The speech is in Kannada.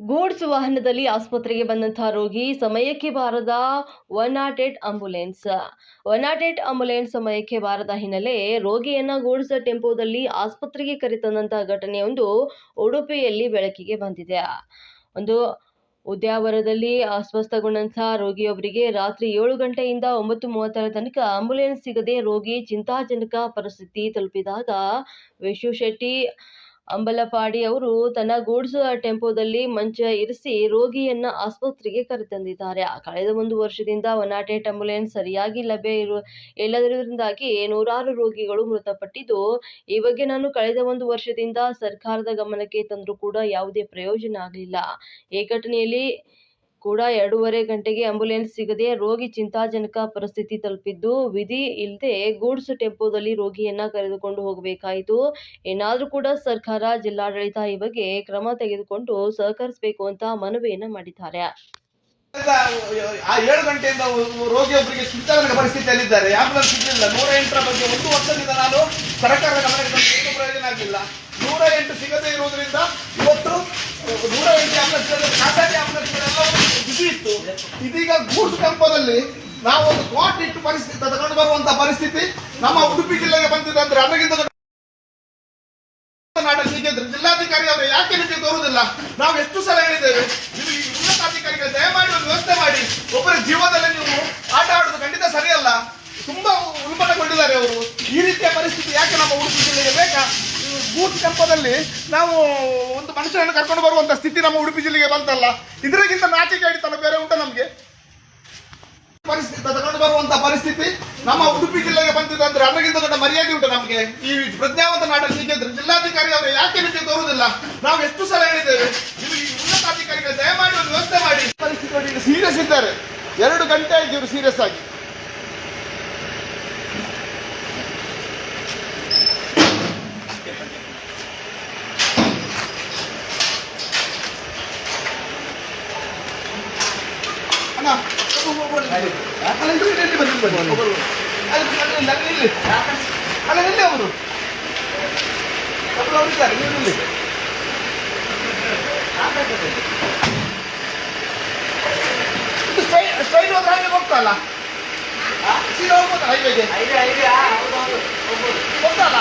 ಗೂಡ್ಸ್ ವಾಹನದಲ್ಲಿ ಆಸ್ಪತ್ರೆಗೆ ಬಂದಂತಹ ರೋಗಿ ಸಮಯಕ್ಕೆ ಬಾರದ one nought eight ambulance. One nought eight ambulance ಸಮಯಕ್ಕೆ ಬಾರದ ಹಿನ್ನೆಲೆ ರೋಗಿಯನ್ನ ಗೂಡ್ಸ್ ಟೆಂಪೋದಲ್ಲಿ ಆಸ್ಪತ್ರೆಗೆ ಕರೆತಂದಂತಹ ಘಟನೆಯೊಂದು ಉಡುಪಿಯಲ್ಲಿ ಬೆಳಕಿಗೆ ಬಂದಿದೆ. ಒಂದು ಉದ್ಯಾವರದಲ್ಲಿ ಅಸ್ವಸ್ಥಗೊಂಡಂತಹ ರೋಗಿಯೊಬ್ಬರಿಗೆ ರಾತ್ರಿ ಏಳು ಗಂಟೆಯಿಂದ ಒಂಬತ್ತು ಮೂವತ್ತರ ತನಕ ಆಂಬುಲೆನ್ಸ್ ಸಿಗದೆ ರೋಗಿ ಚಿಂತಾಜನಕ ಪರಿಸ್ಥಿತಿ ತಲುಪಿದಾಗ ವಿಶು ಶೆಟ್ಟಿ ಅಂಬಲಪಾಡಿ ಅವರು ತನ್ನ ಗೂಡ್ಸ್ ಟೆಂಪೋದಲ್ಲಿ ಮಂಚ ಇರಿಸಿ ರೋಗಿಯನ್ನ ಆಸ್ಪತ್ರೆಗೆ ಕರೆತಂದಿದ್ದಾರೆ. ಕಳೆದ ಒಂದು ವರ್ಷದಿಂದ ಒನ್ ನಾಟ್ ಏಟ್ ಆಂಬ್ಯುಲೆನ್ಸ್ ಸರಿಯಾಗಿ ಲಭ್ಯ ಇರುವ ಇಲ್ಲದಿರುವುದರಿಂದಾಗಿ ನೂರಾರು ರೋಗಿಗಳು ಮೃತಪಟ್ಟಿದ್ದು, ಈ ಬಗ್ಗೆ ನಾನು ಕಳೆದ ಒಂದು ವರ್ಷದಿಂದ ಸರ್ಕಾರದ ಗಮನಕ್ಕೆ ತಂದರೂ ಕೂಡ ಯಾವುದೇ ಪ್ರಯೋಜನ ಆಗಲಿಲ್ಲ. ಈ ಘಟನೆಯಲ್ಲಿ ಕೂಡ ಎರಡೂವರೆ ಗಂಟೆಗೆ ಆಂಬ್ಯುಲೆನ್ಸ್ ಸಿಗದೆ ರೋಗಿ ಚಿಂತಾಜನಕ ಪರಿಸ್ಥಿತಿ ತಲುಪಿದ್ದು, ವಿಧಿ ಇಲ್ಲದೆ ಗೂಡ್ಸ್ ಟೆಂಪೋದಲ್ಲಿ ರೋಗಿಯನ್ನ ಕರೆದುಕೊಂಡು ಹೋಗಬೇಕಾಯಿತು. ಏನಾದರೂ ಕೂಡ ಸರ್ಕಾರ, ಜಿಲ್ಲಾಡಳಿತ ಈ ಬಗ್ಗೆ ಕ್ರಮ ತೆಗೆದುಕೊಂಡು ಸಹಕರಿಸಬೇಕು ಅಂತ ಮನವಿಯನ್ನ ಮಾಡಿದ್ದಾರೆ. ಆ ಏಳು ಗಂಟೆಯಿಂದ ರೋಗಿಯೊಬ್ಬರಿಗೆ ಚಿಂತಾಜನಕ ಪರಿಸ್ಥಿತಿಯಲ್ಲಿದ್ದಾರೆ. ಆಂಬುಲೆನ್ಸ್ ಸಿಗಲಿಲ್ಲ. ನೂರ ಎಂಟರ ಬಗ್ಗೆ ಒಂದು ವರ್ಷದಿಂದ ನಾನು ಸರ್ಕಾರದ ಗಮನಕ್ಕೆ ಏನೂ ಪ್ರಯೋಜನ ಆಗಲಿಲ್ಲ. ನೂರ ಎಂಟು ಸಿಗದೇ ಇರುವುದರಿಂದ ಇವತ್ತು ನೂರ ಎಂಟು ಆಂಬುಲೆನ್ಸ್ ಖಾಸಗಿ ಇದೀಗ ಗೂಡ್ಸ್ ಕಂಪದಲ್ಲಿ ನಾವು ಒಂದು ಕೋಟ್ ಇಟ್ಟು ಪರಿಸ್ಥಿತಿ ತಗೊಂಡು ಬರುವಂತಹ ಪರಿಸ್ಥಿತಿ ನಮ್ಮ ಉಡುಪಿ ಜಿಲ್ಲೆಗೆ ಬಂದಿದೆ ಅಂದ್ರೆ ಅದಕ್ಕಿಂತ ಜಿಲ್ಲಾಧಿಕಾರಿ ಅವರು ಯಾಕೆ ನಿಮಗೆ ತೋರುವುದಿಲ್ಲ? ನಾವು ಎಷ್ಟು ಸಲ ಹೇಳಿದ್ದೇವೆ, ನೀವು ಈ ಉನ್ನತಾಧಿಕಾರಿಗಳು ದಯಮಾಡಿ ಒಂದು ವ್ಯವಸ್ಥೆ ಮಾಡಿ. ಒಬ್ಬರ ಜೀವನದಲ್ಲಿ ನೀವು ಆಟ ಆಡೋದು ಖಂಡಿತ ಸರಿಯಲ್ಲ. ತುಂಬಾ ಉಲ್ಬಣಗೊಂಡಿದ್ದಾರೆ ಅವರು. ಈ ರೀತಿಯ ಪರಿಸ್ಥಿತಿ ಯಾಕೆ ನಮ್ಮ ಉಡುಪಿ ಜಿಲ್ಲೆಗೆ ಬೇಕಾ? ಬೂತ್ ಕಂಪದಲ್ಲಿ ನಾವು ಒಂದು ಮನುಷ್ಯನನ್ನು ಕರ್ಕೊಂಡು ಬರುವಂತ ಸ್ಥಿತಿ ನಮ್ಮ ಉಡುಪಿ ಜಿಲ್ಲೆಗೆ ಬಂತಲ್ಲ, ಇದರಿಗಿಂತ ನಾಚಿಕೆ ಹಿಡಿತಲ್ಲ ಬೇರೆ ಉಂಟ ನಮಗೆ? ಪರಿಸ್ಥಿತಿ ತಗೊಂಡು ಬರುವಂತ ಪರಿಸ್ಥಿತಿ ನಮ್ಮ ಉಡುಪಿ ಜಿಲ್ಲೆಗೆ ಬಂದಿದೆ ಅಂದ್ರೆ ಅದಕ್ಕಿಂತ ದೊಡ್ಡ ಮರ್ಯಾದೆ ಉಂಟು ನಮಗೆ. ಈ ಪ್ರಜ್ಞಾವಂತ ಸಿಗಿದ್ರೆ ಜಿಲ್ಲಾಧಿಕಾರಿ ಅವರು ಯಾಕೆ ನಿಮಗೆ ತೋರುವುದಿಲ್ಲ ನಾವು ಎಷ್ಟು ಸಲ ಹೇಳಿದ್ದೇವೆ ಉನ್ನತಾಧಿಕಾರಿಗಳು ದಯಮಾಡಿ ಒಂದು ವ್ಯವಸ್ಥೆ ಮಾಡಿ. ಪರಿಸ್ಥಿತಿ ಸೀರಿಯಸ್ ಇದ್ದಾರೆ. ಎರಡು ಗಂಟೆ ಆಯ್ತು ಇವರು ಸೀರಿಯಸ್ ಆಗಿ. ಅಲ್ಲ ನಿಲ್ಲಿ ಅವರು ಅವರಿದ್ದಾರೆ ನೀವು ನಿಲ್ಲಿ ಸ್ಟ್ರೈಟ್ ಹೋದ್ರೆ ಹಾಗೆ ಹೋಗ್ತಲ್ಲ ಸೀದಾ ಹೋಗ್ಬೋದಲ್ಲ ಹೈವೇಗೆ ಹೋಗ್ತಲ್ಲ